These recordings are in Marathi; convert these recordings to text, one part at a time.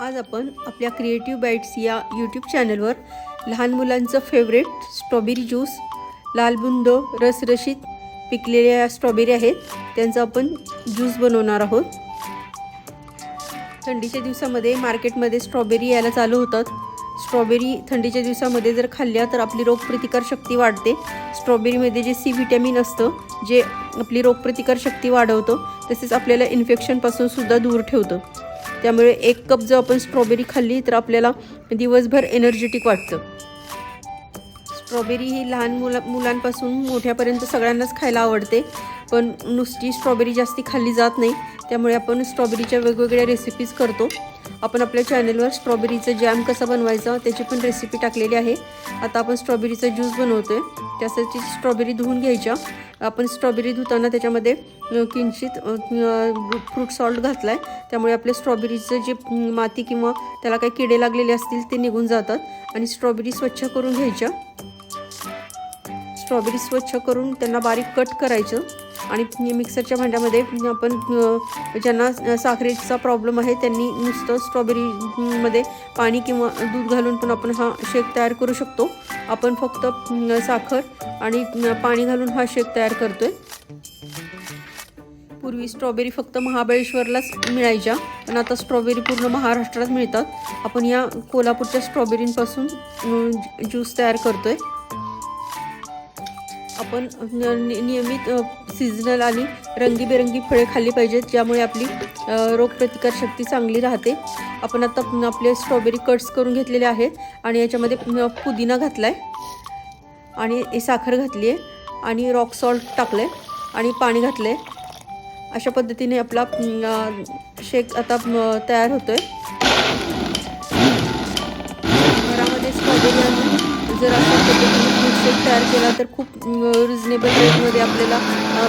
आज आपण आपल्या क्रिएटिव्ह बाईट्स या यूट्यूब चॅनलवर लहान मुलांचं फेवरेट स्ट्रॉबेरी ज्यूस लालबुंद रसरशीत पिकलेल्या या स्ट्रॉबेरी आहेत. त्यांचा आपण ज्यूस बनवणार आहोत. थंडीच्या दिवसामध्ये मार्केटमध्ये स्ट्रॉबेरी यायला चालू होतात. स्ट्रॉबेरी थंडीच्या दिवसामध्ये जर खाल्ल्या तर आपली रोगप्रतिकार शक्ती वाढते. स्ट्रॉबेरीमध्ये जे सी व्हिटॅमिन असतं जे आपली रोगप्रतिकार शक्ती वाढवतं तसेच आपल्याला इन्फेक्शनपासून सुद्धा दूर ठेवतं. त्यामुळे एक कप जर आपण स्ट्रॉबेरी खाल्ली तर आपल्याला दिवसभर एनर्जेटिक वाटतं. स्ट्रॉबेरी ही लहान मुला मुलांपासून मोठ्यापर्यंत सगळ्यांनाच खायला आवडते. पण नुसती स्ट्रॉबेरी जास्ती खाल्ली जात नाही. त्यामुळे आपण स्ट्रॉबेरीच्या वेगवेगळ्या रेसिपीज करतो. आपण आपल्या चॅनलवर स्ट्रॉबेरीचं जॅम कसा बनवायचा त्याची पण रेसिपी टाकलेली आहे. आता आपण स्ट्रॉबेरीचा ज्यूस बनवतो आहे त्यासाठी स्ट्रॉबेरी धुवून घ्यायच्या. आपण स्ट्रॉबेरी धुताना त्याच्यामध्ये किंचित फ्रूट सॉल्ट घातला आहे त्यामुळे आपल्या स्ट्रॉबेरीचं जे माती किंवा त्याला काही किडे लागलेले असतील ते निघून जातात. आणि स्ट्रॉबेरी स्वच्छ करून घ्यायच्या. स्ट्रॉबेरी स्वच्छ करून त्यांना बारीक कट करायचं. आणि मिक्सरच्या भांड्यामध्ये आपण ज्यांना साखरेचा प्रॉब्लेम आहे त्यांनी नुसतं स्ट्रॉबेरी मध्ये पाणी किंवा दूध घालून पण आपण हा शेक तयार करू शकतो. आपण फक्त साखर आणि पाणी घालून हा शेक तयार करतोय. पूर्वी स्ट्रॉबेरी फक्त महाबळेश्वरलाच मिळायच्या पण आता स्ट्रॉबेरी पूर्ण महाराष्ट्रात मिळतात. आपण या कोल्हापूरच्या स्ट्रॉबेरींपासून ज्यूस तयार करतोय. आपण नियमित सीझनल आणि रंगीबेरंगी फळे खाल्ली पाहिजेत ज्यामुळे आपली रोगप्रतिकार शक्ती चांगली राहते. आपण आता आपले स्ट्रॉबेरी कट्स करून घेतलेले आहेत आणि याच्यामध्ये पुदिना घातला आहे आणि साखर घातली आहे आणि रॉक सॉल्ट टाकलं आहे आणि पाणी घातलं आहे अशा पद्धतीने आपला शेक आता तयार होतो आहे घरामध्ये स्ट्रॉबेरी आणि जर अशा तयार केला तर खूप रिजनेबल रेटमध्ये आपल्याला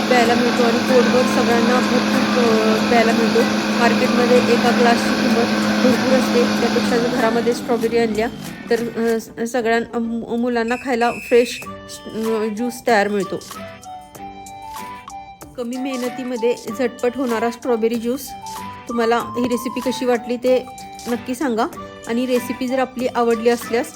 प्यायला मिळतो आणि पोटभर सगळ्यांना भरपूर प्यायला मिळतो. मार्केटमध्ये एका ग्लासची किंमत भरपूर असते. त्यापेक्षा जर घरामध्ये स्ट्रॉबेरी आणल्या तर सगळ्यां मुलांना खायला फ्रेश ज्यूस तयार मिळतो. कमी मेहनतीमध्ये झटपट होणारा स्ट्रॉबेरी ज्यूस तुम्हाला ही रेसिपी कशी वाटली ते नक्की सांगा. आणि रेसिपी जर आपली आवडली असल्यास